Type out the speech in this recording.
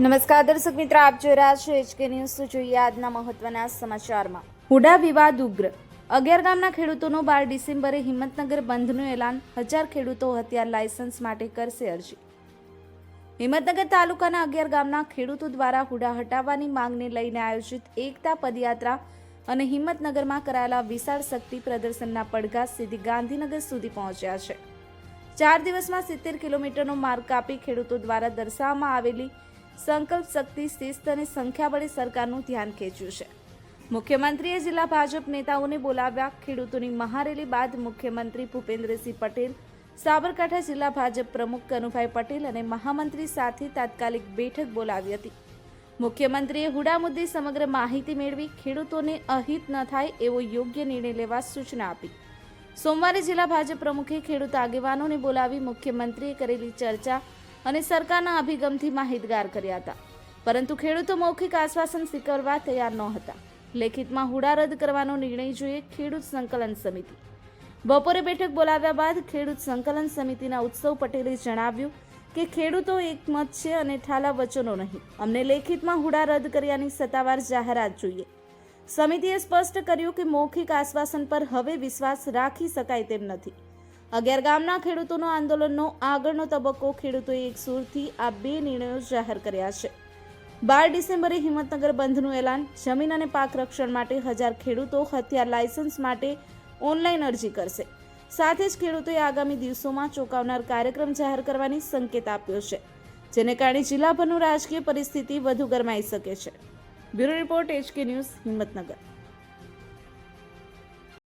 નમસ્કાર, દર્શક મિત્ર, આપ જોઈ રહ્યા છો એચકે ન્યૂઝ જોઈએ આજના મહત્વના સમાચારમાં. હુડા વિવાદ ઉગ્ર. અગિયાર ગામના ખેડૂતોનો બાર ડિસેમ્બરે હિંમતનગર બંધનું એલાન. હજાર ખેડૂતો હથિયાર લાયસન્સ માટે કરશે અરજી. હિંમતનગર તાલુકાના અગિયાર ગામના ખેડૂતો દ્વારા હુડા હટાવવાની માંગને લઈને આયોજિત એકતા પદયાત્રા અને હિંમતનગરમાં કરાયેલા વિશાળ શક્તિ પ્રદર્શનના પડઘા સીધી ગાંધીનગર સુધી પહોંચ્યા છે. ચાર દિવસમાં સિત્તેર કિલોમીટરનો માર્ગ કાપી ખેડૂતો દ્વારા દર્શાવવામાં આવેલી સંકલ્પ શક્તિ શિસ્ત અને સંખ્યાબળે સરકારનું ધ્યાન ખેંચ્યું છે. મુખ્યમંત્રીએ જિલ્લા ભાજપ નેતાઓને બોલાવ્યા. ખેડૂતોની મહારેલી બાદ મુખ્યમંત્રી ભૂપેન્દ્રસિંહ પટેલ, સાબરકાંઠા જિલ્લા ભાજપ પ્રમુખ કનુભાઈ પટેલ અને મહામંત્રી સાથે તાત્કાલિક બેઠક બોલાવી હતી. મુખ્યમંત્રીએ હુડા મુદ્દે સમગ્ર માહિતી મેળવી ખેડૂતોને અહિત ન થાય એવો યોગ્ય નિર્ણય લેવા સૂચના આપી. સોમવારે જિલ્લા ભાજપ પ્રમુખે ખેડૂત આગેવાનોને બોલાવી મુખ્યમંત્રીએ કરેલી ચર્ચા અને સરકારના અભિગમથી માહિતગાર કર્યા હતા. પરંતુ ખેડૂતો મૌખિક આશ્વાસન સ્વીકારવા તૈયાર ન હતા લેખિતમાં હુડા રદ કરવાનો નિર્ણય જોઈએ ખેડૂત સંકલન સમિતિ. બપોરે બેઠક બોલાવ્યા બાદ ખેડૂત સંકલન સમિતિના ઉત્સવ પટેલે જણાવ્યું કે ખેડૂતો એકમત છે અને ઠાલા વચનો નહીં. અમને લેખિતમાં હુડા રદ કર્યાની સત્તાવાર જાહેરાત જોઈએ. સમિતિએ સ્પષ્ટ કર્યું કે મૌખિક આશ્વાસન પર હવે વિશ્વાસ રાખી શકાય તેમ નથી. અગિયાર ગામના ખેડૂતોનો આંદોલનનો આગળનો તબક્કો ખેડૂતોએ એક સુરથી આ બે નિર્ણયો જાહેર કર્યા છે. બાર ડિસેમ્બરે હિંમતનગર બંધનું એલાન, જમીન અને પાક રક્ષણ માટે હજાર ખેડૂતો હથિયાર લાયસન્સ માટે ઓનલાઈન અરજી કરશે. સાથે જ ખેડૂતોએ આગામી દિવસોમાં ચોંકાવનાર કાર્યક્રમ જાહેર કરવાની સંકેત આપ્યો છે, જેને કારણે જિલ્લાભરનું રાજકીય પરિસ્થિતિ વધુ ગરમાઈ શકે છે. Bureau report HK news, Himmatnagar.